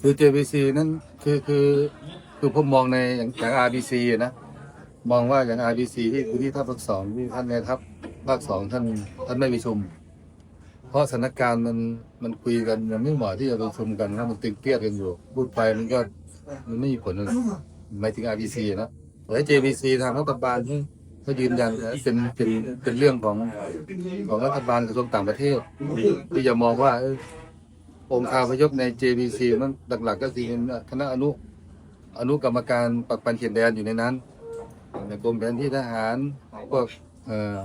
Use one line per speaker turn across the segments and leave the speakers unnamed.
คือ JVC นั้นคือคือคือผมมองในอย่างอย่าง RBC อะนะ มองว่าอย่าง RBC ที่คือที่ทัพภาคสองที่ท่านในทัพภาคสองท่านท่านไม่ประชุม เพราะสถานการณ์มันมันคุยกันมันไม่เหมาะที่จะประชุมกันนะมันตึงเครียดกันอยู่พูดไปมันก็มันไม่มีผลอะไรหมายถึง RBC นะแต่ JVC ทางรัฐบาลที่เขายืนยันนะเป็นเป็นเป็นเรื่องของของรัฐบาลกระทรวงต่างประเทศ ที่จะมองว่าเอ้ย องค์คาพยพใน JVC มันหลักๆก็คือเป็นคณะอนุอนุกรรมการปักปันเขียนแดนอยู่ในนั้นในกรมแผนที่ทหารพวกเอ่อ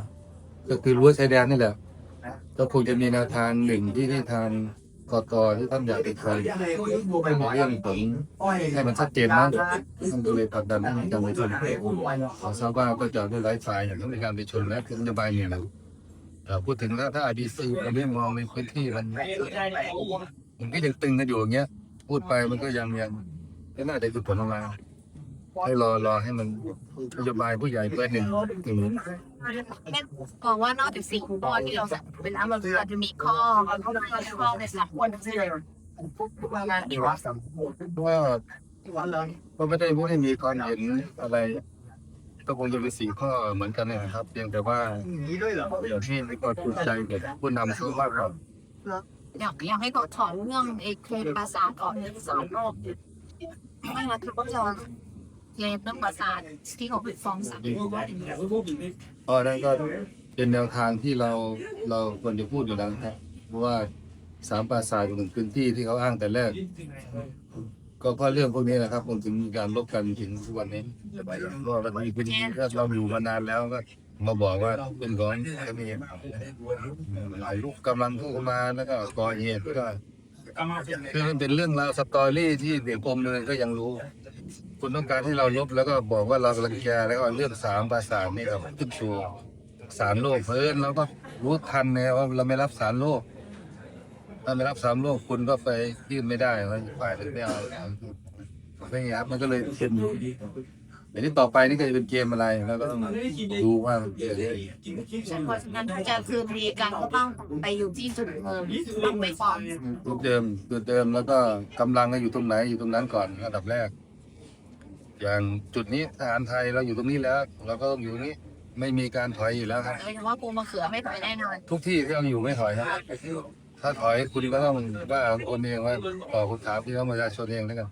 ก็คือรั้วชายแดนนี่แหละก็คงจะมีแนวทางหนึ่งที่ที่ทางกตที่ท่านอยากจะทำในเรื่องของให้มันชัดเจนมากท่านก็เลยผลักดันให้มีการปชุมขอทราบว่าก็จะด้ไลฟ์ไฟล์อย่างต้องมีการปชุมและคือนโยบายเนี่ยนะ พูดถึงแล้วถ้า IBC เราไม่มองในพื้นที่มันมันก็ยังตึงกันอยู่อย่างเงี้ย พูดไปมันก็ยังยังไม่น่าจะคือผลออกมาให้รอรอให้มันนโยบายผู้ใหญ่เปิดหนึ่งถึง
แม่มองว่านอกจากสี่ข้อที่เราสั่งไปแล้วมันอาจจะมีข้อข้อในสามคนที่เราประมาณนี้ว่า
ว่าก็ไม่ได้ไม่ได้มีความเห็นอะไร ก็คงจะเป็นสี่ข้อเหมือนกันเนี่ยนะครับ เพียงแต่ว่าอย่างที่ไม่ก็ภูมิใจกับผู้นำช่วยมากกว่า
อยากอยากให้เขาถอนเรื่องเอเคภาษาก่อนสามรอบไม่งั้นเขาก็จะเรียนเรื่องภาษาที่เขาไปฟ้องศาล
เพราะฉะนั้นก็เป็นแนวทางที่เราเราควรจะพูดอยู่แล้วนะครับเพราะว่าสามปราสาทเป็นพื้นที่ที่เขาอ้างแต่แรก ก็เพราะเรื่องพวกนี้นะครับผมถึงมีการลบกันถึงทุกวันนี้เพราะว่ามันมีพื้นที่ก็เราอยู่มานานแล้วก็มาบอกว่าเป็นของแค่นี้หลายลูกกำลังเข้ามาแล้วก็ก่อเหตุก็คือมันเป็นเรื่องราวสตอรี่ที่เด็กกรมเลยก็ยังรู้ คุณต้องการให้เราลบแล้วก็บอกว่าเรากำลังแกแล้วก็เรื่องสามภาษานี่เราขึ้นชูสารโลกเพิ่นเราก็รู้ทันนะว่าเราไม่รับสารโลก ถ้าไม่รับสามโลกคุณก็ไปยื่นไม่ได้ว่าฝ่ายถึงไม่เอาไม่ไงครับมันก็เลยเป็นเดี๋ยวนี้ต่อไปนี่ก็จะเป็นเกมอะไรแล้วก็ต้องดูว่ามันเกิดอะไร
เพราะฉะนั้นถ้าจะคืนดีกันก็ต้องไปอยู่ที่จุดเดิมต้องไปฟ้อง
จุดเดิมจุดเดิมแล้วก็กำลังก็อยู่ตรงไหนอยู่ตรงนั้นก่อนอันดับแรก อย่างจุดนี้ทหารไทยเราอยู่ตรงนี้แล้ว เราก็ต้องอยู่ตรงนี้ไม่มีการถอยอยู่แล้วครับ
โดยเฉพาะปูมะเขือไม่ถอยแน่นอน
ทุกที่ที่เราอยู่ไม่ถอยครับ ถ้าถอยคุณก็ต้องว่าเอาคนเองว่าต่อคุณถามพี่น้องประชาชนเองแล้วกัน